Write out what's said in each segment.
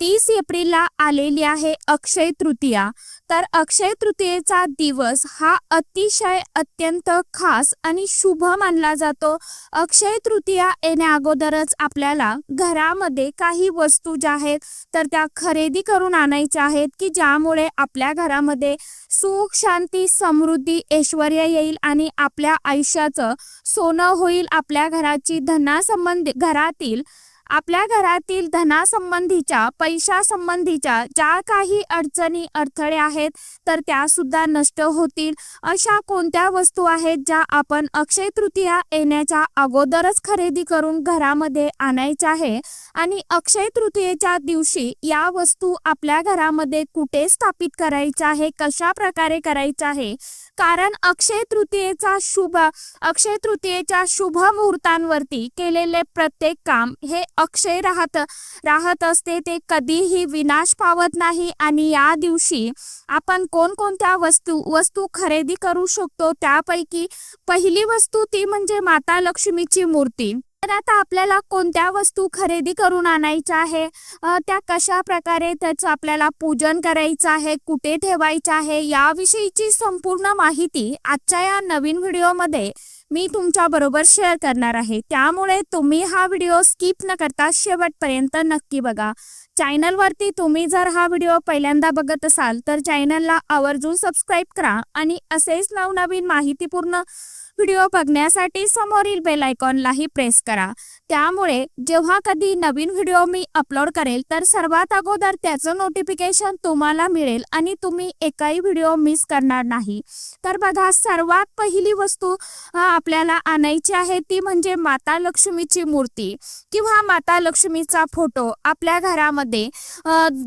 तीस एप्रिलला आलेली आहे अक्षय तृतीया. तर अक्षय तृतीयेचा दिवस हा अतिशय अत्यंत खास आणि शुभ मानला जातो. अक्षय तृतीया येण्या अगोदरच आपल्याला घरामध्ये काही वस्तू ज्या आहेत तर त्या खरेदी करून आणायच्या आहेत की ज्यामुळे आपल्या घरामध्ये सुख शांती समृद्धी ऐश्वर येईल आणि आपल्या आयुष्याचं सोनं होईल आपल्या घराची धनासंबंधी घरातील आपल्या घरातील धनासंबंधीच्या पैशासंबंधीच्या ज्या काही अडचणी अडथळे आहेत तर त्या सुद्धा नष्ट होतील. अशा कोणत्या वस्तू आहेत ज्या आपण अक्षय तृतीया येण्याच्या अगोदरच खरेदी करून घरामध्ये आणायच्या आहे? आणि अक्षय तृतीयेच्या दिवशी या वस्तू आपल्या घरामध्ये कुठे स्थापित करायच्या आहे? कशा प्रकारे करायच्या आहे? कारण अक्षय तृतीयेचा शुभ अक्षय तृतीयेच्या शुभ मुहूर्तांवरती केलेले प्रत्येक काम हे अक्षय राहत राहत असते. ते कधीही विनाश पावत नाही आणि या दिवशी आपण कोणकोणत्या वस्तू वस्तू खरेदी करू शकतो त्यापैकी पहिली वस्तू ती म्हणजे माता लक्ष्मीची मूर्ती. तर आता आपल्याला कोणत्या वस्तू खरेदी करून आणायच्या आहे? त्या कशा प्रकारे त्याचं आपल्याला पूजन करायचं आहे? कुठे ठेवायचं आहे? याविषयीची संपूर्ण माहिती आजच्या या नवीन व्हिडिओमध्ये मी तुमच्या बरोबर शेअर करणार आहे. त्यामुळे तुम्ही हा व्हिडिओ स्किप न करता शेवटपर्यंत नक्की बघा. चॅनलवरती तुम्ही जर हा व्हिडिओ पहिल्यांदा बघत असाल तर चॅनलला आवर्जून सबस्क्राईब करा आणि असेच नवनवीन माहितीपूर्ण व्हिडिओ बघण्यासाठी समोरील बेल आयकॉनलाही प्रेस करा. त्यामुळे जेव्हा कधी नवीन व्हिडिओ मी अपलोड करेल तर सर्वात अगोदर त्याचं नोटिफिकेशन तुम्हाला मिळेल आणि तुम्ही एकाही व्हिडिओ मिस करणार नाही. तर बघा सर्वात पहिली वस्तू आपल्याला आणायची आहे ती म्हणजे माता लक्ष्मीची मूर्ती किंवा माता लक्ष्मीचा फोटो. आपल्या घरामध्ये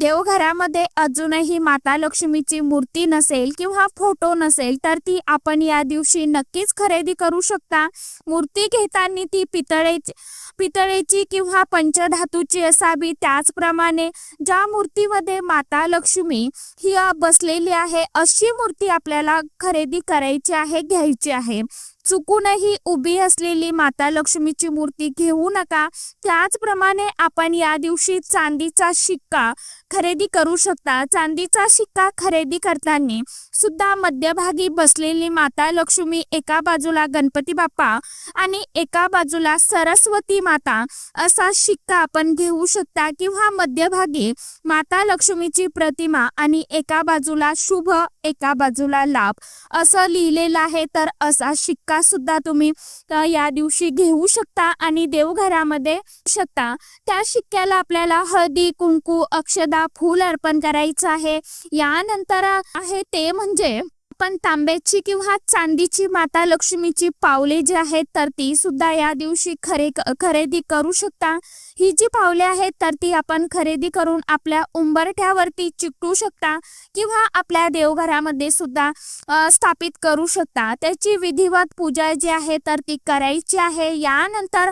देवघरामध्ये अजूनही माता लक्ष्मीची मूर्ती नसेल किंवा फोटो नसेल तर ती आपण या दिवशी नक्कीच खरेदी करू शकता. मूर्ती घेताना ती पितळेची पितळेची किंवा पंचधातूची असावी. त्याचप्रमाणे ज्या मूर्तीमध्ये माता लक्ष्मी ही बसलेली आहे अशी मूर्ती आपल्याला खरेदी करायची आहे घ्यायची आहे. चुकूनही उभी असलेली माता लक्ष्मीची मूर्ती घेऊ नका. त्याचप्रमाणे आपण या दिवशी चांदीचा शिक्का खरेदी करू शकता. चांदीचा शिक्का खरेदी करताना सुद्धा मध्यभागी बसलेली माता लक्ष्मी एका बाजूला गणपती बाप्पा आणि एका बाजूला सरस्वती माता असा शिक्का आपण घेऊ शकता किंवा मध्यभागी माता लक्ष्मीची प्रतिमा आणि एका बाजूला शुभ एका बाजूला लाभ असं लिहिलेलं आहे. तर असा शिक्का सुद्धा तुम्ही या दिवशी घेऊ शकता आणि देवघरामध्ये शकता. त्या शिक्क्याला आपल्याला हळदी कुंकू अक्षदा फूल अर्पण करायचं आहे. यानंतर आहे ते म्हणजे आपण तांब्याची किंवा चांदीची माता लक्ष्मीची पावले जी आहेत तर ती सुद्धा या दिवशी खरे खरेदी करू शकता. ही जी पावले आहेत तर ती आपण खरेदी करून आपल्या उंबरठ्यावरती चिकटू शकता किंवा आपल्या देवघरामध्ये सुद्धा स्थापित करू शकता. त्याची विधिवत पूजा जी आहे तर ती करायची आहे. यानंतर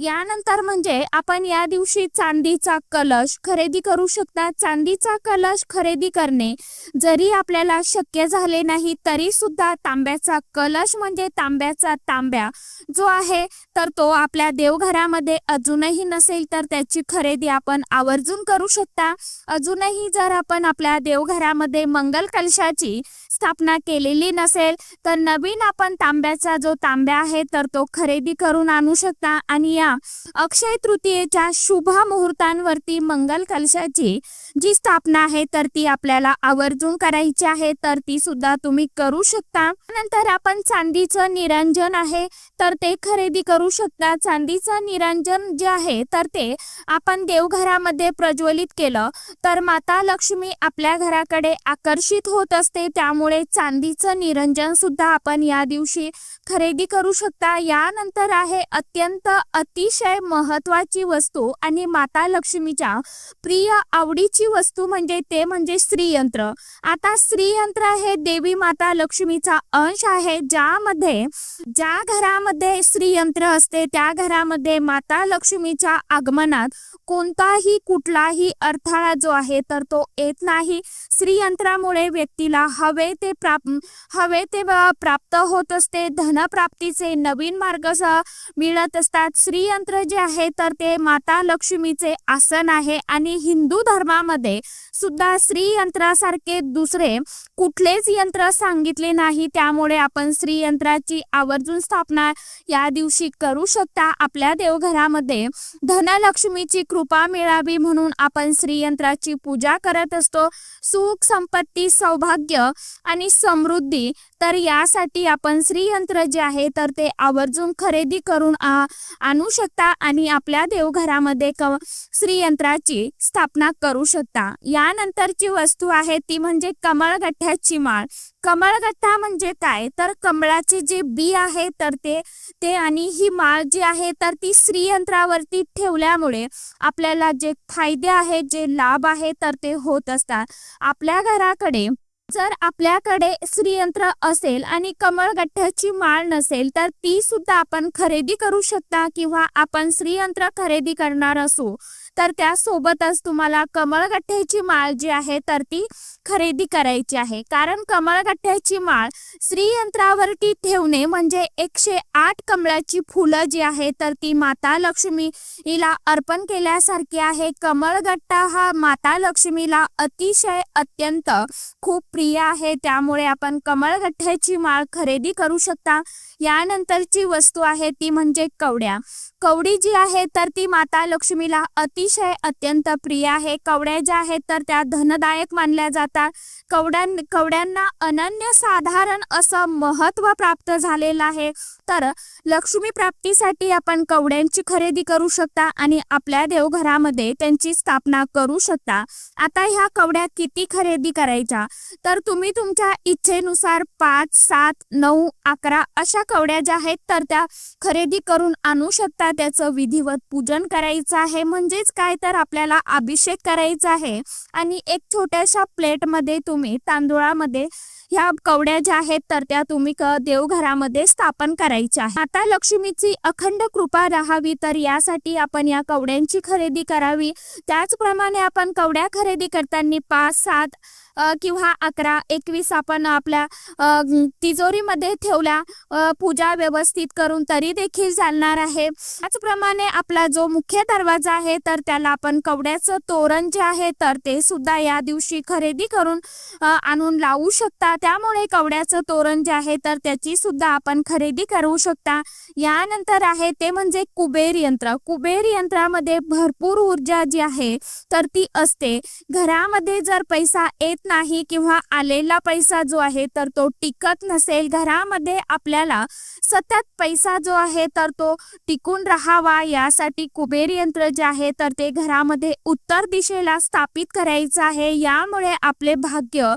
यानंतर म्हणजे आपण या दिवशी चांदीचा कलश खरेदी करू शकता. चांदीचा कलश खरेदी करणे जरी आपल्याला शक्य झाले नाही तरी सुद्धा तांब्याचा कलश म्हणजे तांब्याचा तांब्या जो आहे तर तो आपल्या देवघरामध्ये अजूनही नसेल तर त्याची खरेदी आपण आवर्जून करू शकता. अजूनही जर आपण आपल्या देवघरामध्ये मंगल कलशाची स्थापना केलेली नसेल तर नवीन आपण तांब्याचा जो तांब्या आहे तर तो खरेदी करून आणू शकता. आणि या अक्षय तृतीयेच्या शुभ मुहूर्तांवरती मंगल कलशाची जी स्थापना आहे तर ती आपल्याला आवर्जून करायची आहे तर ती सुद्धा तुम्ही करू शकता. नंतर आपण चांदीचं निरंजन आहे तर ते खरेदी करू शकता. चांदीचं निरंजन जे आहे तर ते आपण देवघरामध्ये प्रज्वलित केलं तर माता लक्ष्मी आपल्या घराकडे आकर्षित होत असते. त्यामुळे चांदीचं निरंजन सुद्धा आपण या दिवशी खरेदी करू शकता. यानंतर आहे अत्यंत अतिशय महत्वाची वस्तू आणि माता लक्ष्मीच्या प्रिय आवडीची वस्तू म्हणजे ते म्हणजे श्रीयंत्र आता श्रीयंत्र हे देवी माता लक्ष्मीचा अंश आहे ज्यामध्ये ज्या घरामध्ये श्रीयंत्र असते त्या घरामध्ये माता लक्ष्मीच्या आगमनात कोणताही कुठलाही अडथळा जो आहे तर तो येत नाही. श्रीयंत्रामुळे व्यक्तीला हवे ते प्राप हवे ते प्राप्त होत असते धनप्राप्तीचे नवीन मार्ग मिळत असतात. श्रीयंत्र जे आहे तर ते माता लक्ष्मीचे आसन आहे आणि हिंदू धर्मामध्ये मध्ये सुद्धा स्त्री यंत्रासारखे दुसरे कुठलेच यंत्र सांगितले नाही. त्यामुळे आपण स्त्री यंत्राची आवर्जून स्थापना या दिवशी करू शकता. आपल्या देवघरामध्ये धनलक्ष्मीची कृपा मिळावी म्हणून आपण श्रीयंत्राची पूजा करत असतो. सुख संपत्ती सौभाग्य आणि समृद्धी तर यासाठी आपण श्रीयंत्र जे आहे तर ते आवर्जून खरेदी करून आणू शकता आणि आपल्या देवघरामध्ये क श्रीयंत्राची स्थापना करू शकता. या त्यानंतरची वस्तू आहे ती म्हणजे कमळगठ्ठ्याची माळ. कमळगठ्ठा म्हणजे काय? तर कमळाचे जे बी आहे तर ते ते आणि ही माळ जी आहे तर ती श्रीयंत्रावरती ठेवल्यामुळे आपल्याला जे फायदे आहेत जे लाभ आहे तर ते होत असतात. आपल्या घराकडे जर आपल्याकडे श्रीयंत्र असेल आणि कमळगठ्ठ्याची माळ नसेल तर ती सुद्धा आपण खरेदी करू शकता किंवा आपण श्रीयंत्र खरेदी करणार असू. तर त्यासोबतच तुम्हाला कमळगठ्ठ्याची माळ जी आहे तर ती खरेदी करायची आहे. कारण कमळगठ्ठ्याची माळ श्रीयंत्रावरती ठेवणे म्हणजे एकशे आठ कमळाची फुलं जी आहे तर ती माता लक्ष्मी हिला अर्पण केल्यासारखी आहे. कमळगट्टा हा माता लक्ष्मीला अतिशय अत्यंत खूप प्रिय आहे. त्यामुळे आपण कमळगठ्ठ्याची माळ खरेदी करू शकता. यानंतरची वस्तू आहे ती म्हणजे कवड्या. कवडी जी आहे तर ती माता लक्ष्मीला अतिशय अत्यंत प्रिय आहे. कवड्या ज्या आहेत तर त्या धनदायक मानल्या जातात. कवड्यां कवड्यांना अनन्य साधारण असं महत्त्व प्राप्त झालेलं आहे. तर लक्ष्मी प्राप्तीसाठी आपण कवड्यांची खरेदी करू शकता आणि आपल्या देवघरामध्ये त्यांची स्थापना करू शकता. आता ह्या कवड्या किती खरेदी करायच्या? तर तुम्ही तुमच्या इच्छेनुसार पाच सात नऊ अकरा अशा कवड्या ज्या आहेत तर त्या खरेदी करून आणू शकता. त्याचं विधिवत पूजन करायचं आहे. म्हणजेच काय? तर आपल्याला अभिषेक करायचा आहे. आणि एक छोट्याशा प्लेटमध्ये तुम्ही तांदुळामध्ये ह्या कवड्या ज्या आहेत तर त्या तुम्ही देवघरामध्ये स्थापन करायच्या आहे आता लक्ष्मीची अखंड कृपा राहावी तर यासाठी आपण या कवड्यांची खरेदी करावी. त्याचप्रमाणे आपण कवड्या खरेदी करताना पाच सात किंवा अकरा एकवीस आपण आपल्या तिजोरीमध्ये ठेवल्या पूजा व्यवस्थित करून तरी देखील चालणार आहे. त्याचप्रमाणे आपला जो मुख्य दरवाजा आहे तर त्याला आपण कवड्याचं तोरण जे आहे तर ते सुद्धा या दिवशी खरेदी करून आणून लावू शकता. त्यामुळे कवड्याचं तोरण जे आहे तर त्याची सुद्धा आपण खरेदी करू शकता. यानंतर आहे ते म्हणजे कुबेर यंत्र. कुबेर यंत्रामध्ये भरपूर ऊर्जा जी आहे तर ती असते. घरामध्ये जर पैसा येत नाही किंवा आलेला पैसा जो आहे तर तो टिकत नसेल घरामध्ये आपल्याला सतत पैसा जो आहे तर तो टिकून राहावा. यासाठी कुबेर यंत्र जे आहे तर ते घरामध्ये उत्तर दिशेला स्थापित करायचं आहे. यामुळे आपले भाग्य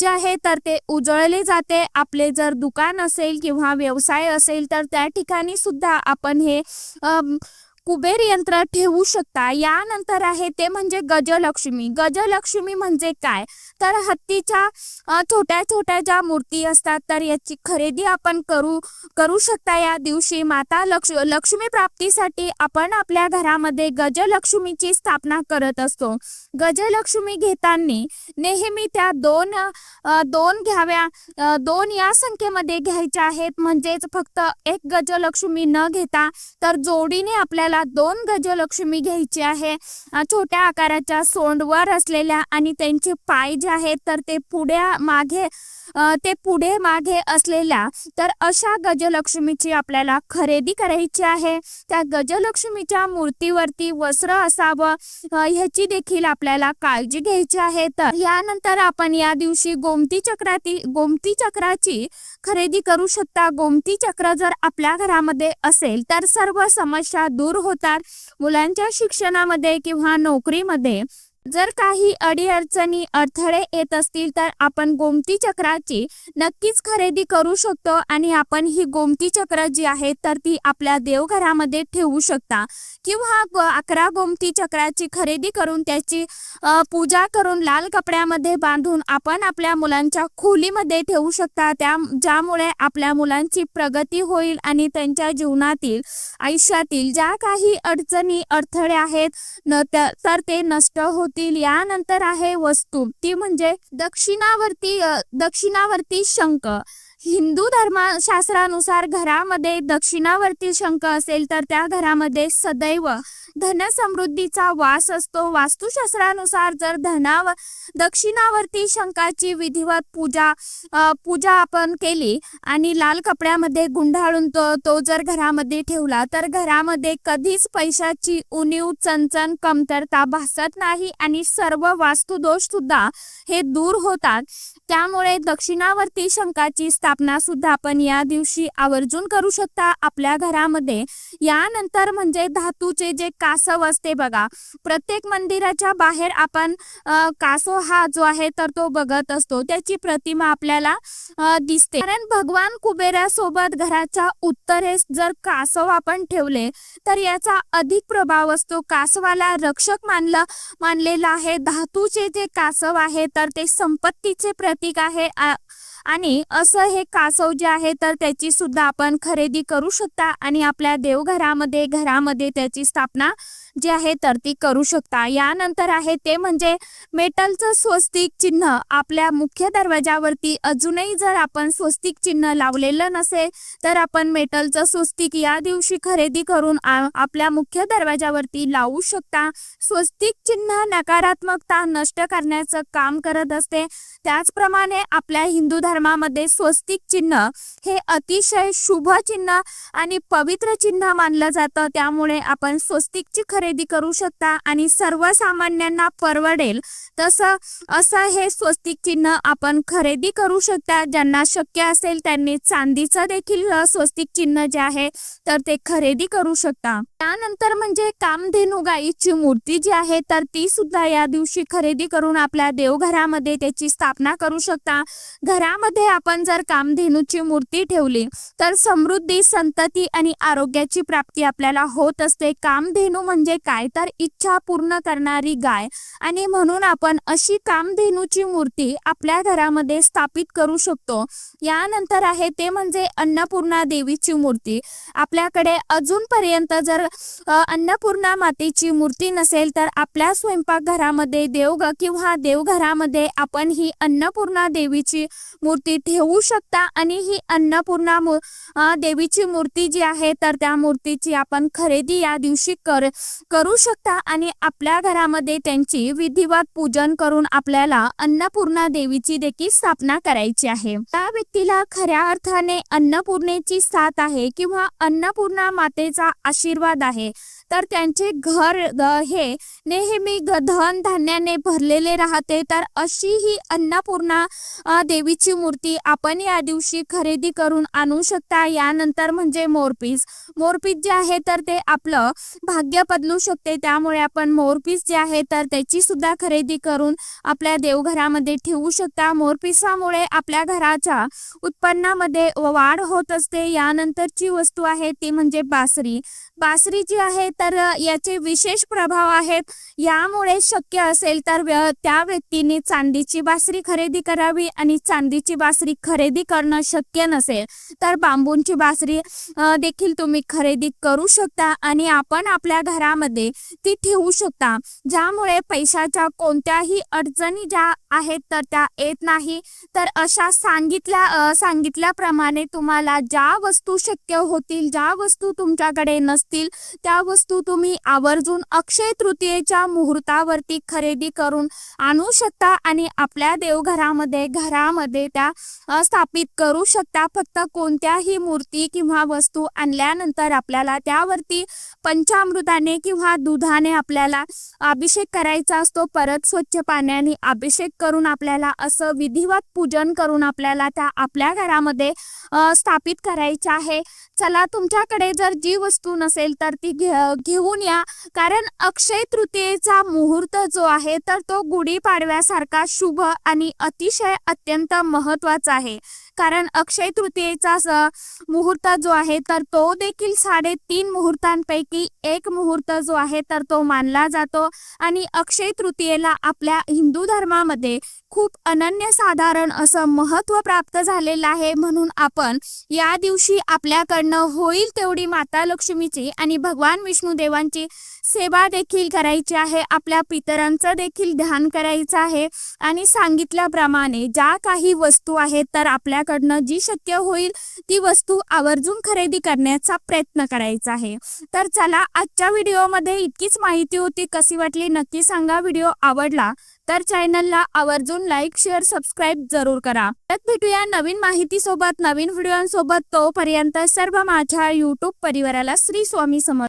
जे आहे तर ते उजळले जाते. आपले जर दुकान असेल किंवा व्यवसाय असेल तर त्या ठिकाणी सुद्धा आपण हे कुबेर यंत्र ठेवू शकता. यानंतर आहे ते म्हणजे गजलक्ष्मी. गजलक्ष्मी म्हणजे काय? तर हत्तीच्या छोट्या छोट्या ज्या मूर्ती असतात तर याची खरेदी आपण करू करू शकता या दिवशी. माता लक्ष लक्ष्मी प्राप्तीसाठी आपण आपल्या घरामध्ये गजलक्ष्मीची स्थापना करत असतो. गजलक्ष्मी घेताना नेहमी त्या दोन दोन घ्याव्या दोन या संख्येमध्ये घ्यायच्या आहेत. म्हणजेच फक्त एक गजलक्ष्मी न घेता तर जोडीने आपल्याला दोन गजलक्ष्मी घ्यायची आहे. छोट्या आकाराच्या सोंडवर असलेल्या आणि त्यांचे पाय जे आहेत तर ते पुढे मागे ते पुढे मागे असलेल्या तर अशा गजलक्ष्मीची आपल्याला खरेदी करायची आहे. त्या गजलक्ष्मीच्या मूर्तीवरती वस्त्र असावं ह्याची देखील आपल्याला काळजी घ्यायची आहे. तर यानंतर आपण या दिवशी गोमती चक्राती गोमती चक्राची खरेदी करू शकता. गोमती चक्र जर आपल्या घरामध्ये असेल तर सर्व समस्या दूर होतात. मुलांच्या शिक्षणामध्ये किंवा नोकरीमध्ये जर काही अडीअडचणी अडथळे येत असतील तर आपण गोमती चक्राची नक्कीच खरेदी करू शकतो आणि आपण ही गोमती चक्र जी आहे तर ती आपल्या देवघरामध्ये ठेवू शकता. किंवा अकरा गोमती चक्राची खरेदी करून त्याची पूजा करून लाल कपड्यामध्ये बांधून आपण आपल्या मुलांच्या खोलीमध्ये ठेवू शकता. त्या ज्यामुळे आपल्या मुलांची प्रगती होईल आणि त्यांच्या जीवनातील आयुष्यातील ज्या काही अडचणी अडथळे आहेत न तर ते नष्ट येतील यानंतर आहे वस्तू. ती म्हणजे दक्षिणावर्ती दक्षिणावरती दक्षिणावर्ती शंख. हिंदू धर्मशास्त्रानुसार घरामध्ये दक्षिणावर्ती शंख असेल तर त्या घरामध्ये सदैव धनसमृद्धीचा वास असतो. वास्तुशास्त्रानुसार जर धनावर दक्षिणावर्ती शंखाची विधिवत पूजा पूजा आपण केली आणि लाल कपड्यामध्ये गुंडाळून तो तो जर घरामध्ये ठेवला तर घरामध्ये कधीच पैशाची उणीव चणचण कमतरता भासत नाही आणि सर्व वास्तुदोष सुद्धा हे दूर होतात. त्यामुळे दक्षिणावर्ती शंखाची स्थापना सुद्धा आपण या दिवशी आवर्जून करू शकता आपल्या घरामध्ये. यानंतर म्हणजे धातूचे जे कासव असते बघा प्रत्येक मंदिराच्या बाहेर आपण कासव हा जो आहे तर तो बघत असतो. त्याची प्रतिमा आपल्याला दिसते. कारण भगवान कुबेरासोबत घराच्या उत्तरेस जर कासव आपण ठेवले तर याचा अधिक प्रभाव असतो. कासवाला रक्षक मानलं मानलेला आहे. धातूचे जे कासव आहे तर ते संपत्तीचे प्रतीक आहे. आणि असं हे कासव जे आहे तर त्याची सुद्धा आपण खरेदी करू शकता. आणि आपल्या देवघरामध्ये घरामध्ये त्याची स्थापना जी आहे तर ती करू शकता. यानंतर आहे ते म्हणजे मेटलचं स्वस्तिक चिन्ह. आपल्या मुख्य दरवाजावरती अजूनही जर आपण स्वस्तिक चिन्ह लावलेलं नसेल तर आपण मेटलचं स्वस्तिक या दिवशी खरेदी करून आपल्या मुख्य दरवाजावरती लावू शकता. स्वस्तिक चिन्ह नकारात्मकता नष्ट करण्याचं काम करत असते. त्याचप्रमाणे आपल्या हिंदू धर्मामध्ये स्वस्तिक चिन्ह हे अतिशय शुभ चिन्ह आणि पवित्र चिन्ह मानलं जातं. त्यामुळे आपण स्वस्तिकची खरेदी खरेदी करू शकता आणि सर्वसामान्यांना परवडेल. तसं असं हे स्वस्तिक चिन्ह आपण खरेदी करू शकता. ज्यांना शक्य असेल त्यांनी चांदीचं देखील स्वस्तिक चिन्ह जे आहे तर ते खरेदी करू शकता. त्यानंतर म्हणजे कामधेनू गायीची मूर्ती जी आहे तर ती सुद्धा या दिवशी खरेदी करून आपल्या देवघरामध्ये त्याची स्थापना करू शकता. घरामध्ये आपण जर कामधेनूची मूर्ती ठेवली तर समृद्धी संतती आणि आरोग्याची प्राप्ती आपल्याला होत असते. कामधेनू म्हणजे काय? तर इच्छा पूर्ण करणारी गाय. आणि म्हणून आपण अशी कामधेनूची मूर्ती आपल्या घरामध्ये स्थापित करू शकतो. यानंतर आहे ते म्हणजे अन्नपूर्णा देवीची मूर्ती. आपल्याकडे अजूनपर्यंत जर अन्नपूर्णा मातेची मूर्ती नसेल तर आपल्या स्वयंपाकघरामध्ये देवग किंवा देवघरामध्ये आपण ही अन्नपूर्णा देवीची मूर्ती ठेवू शकता आणि ही अन्नपूर्णा मू देवीची मूर्ती जी आहे तर त्या मूर्तीची आपण खरेदी या दिवशी कर करू शकता आणि आपल्या घरामध्ये त्यांची विधिवत पूजन करून आपल्याला अन्नपूर्णा देवीची देखील स्थापना करायची आहे. त्या व्यक्तीला खऱ्या अर्थाने अन्नपूर्णेची साथ आहे किंवा अन्नपूर्णा मातेचा आशीर्वाद आहे. तर त्यांचे घर हे नेहमी धन धान्याने भरलेले राहते. तर अशी ही अन्नपूर्णा देवीची मूर्ती आपण या दिवशी खरेदी करून आणू शकता. यानंतर म्हणजे मोरपीस. मोरपीस जे आहे तर ते आपलं भाग्य बदलू शकते. त्यामुळे आपण मोरपीस जे आहे तर त्याची सुद्धा खरेदी करून आपल्या देवघरामध्ये ठेवू शकता. मोरपिसामुळे आपल्या घराच्या उत्पन्नामध्ये वाढ होत असते. यानंतरची वस्तू आहे ती म्हणजे बासरी. बासरी जी आहे तर याचे विशेष प्रभाव आहेत. यामुळे शक्य असेल तर त्या व्यक्तीने चांदीची बासरी खरेदी करावी आणि चांदीची बासरी खरेदी करणं शक्य नसेल तर बांबूंची बासरी देखील तुम्ही खरेदी करू शकता आणि आपण आपल्या घरामध्ये ती ठेवू शकता. ज्यामुळे पैशाच्या कोणत्याही अडचणी ज्या आहेत तर त्या येत नाही. तर अशा सांगितल्या सांगितल्याप्रमाणे तुम्हाला ज्या वस्तू शक्य होतील ज्या वस्तू तुमच्याकडे नसतील त्या वस्तू तुम्ही आवर्जून अक्षय तृतीयेच्या मुहूर्तावरती खरेदी करून आणू शकता आणि आपल्या देवघरामध्ये घरामध्ये त्या स्थापित करू शकता. फक्त कोणत्याही मूर्ती किंवा वस्तू आणल्यानंतर आपल्याला त्यावरती पंचामृताने किंवा दुधाने आपल्याला अभिषेक करायचा असतो. परत स्वच्छ पाण्याने अभिषेक करून आपल्याला असं विधिवत पूजन करून आपल्याला त्या आपल्या घरामध्ये स्थापित करायच्या आहे. चला तुमच्याकडे जर जी वस्तू नसेल तर ती घे घेऊन या. कारण अक्षय तृतीयेचा मुहूर्त जो आहे तर तो गुढीपाडव्यासारखा शुभ आणि अतिशय अत्यंत महत्त्वाचा आहे. कारण अक्षय तृतीयेचा मुहूर्त जो आहे तर तो देखील साडेतीन मुहूर्तांपैकी एक मुहूर्त जो आहे तर तो मानला जातो. आणि अक्षय तृतीयेला आपल्या हिंदू धर्मामध्ये खूप अनन्यसाधारण असं महत्त्व प्राप्त झालेलं आहे. म्हणून आपण या दिवशी आपल्याकडनं होईल तेवढी माता लक्ष्मीची आणि भगवान विष्णुदेवांची सेवा देखील करायची आहे. आपल्या पितरांचं देखील ध्यान करायचं आहे. आणि सांगितल्याप्रमाणे ज्या काही वस्तू आहेत तर आपल्या आपल्याकडनं जी शक्य होईल ती वस्तू आवर्जून खरेदी करण्याचा प्रयत्न करायचा आहे. तर चला आजच्या व्हिडिओमध्ये इतकीच माहिती होती. कशी वाटली नक्की सांगा. व्हिडिओ आवडला तर चॅनलला आवर्जून लाईक शेअर सबस्क्राईब जरूर करा. परत भेटूया नवीन माहितीसोबत नवीन व्हिडिओंसोबत. तोपर्यंत सर्व माझ्या यूट्यूब परिवाराला श्री स्वामी समर्थ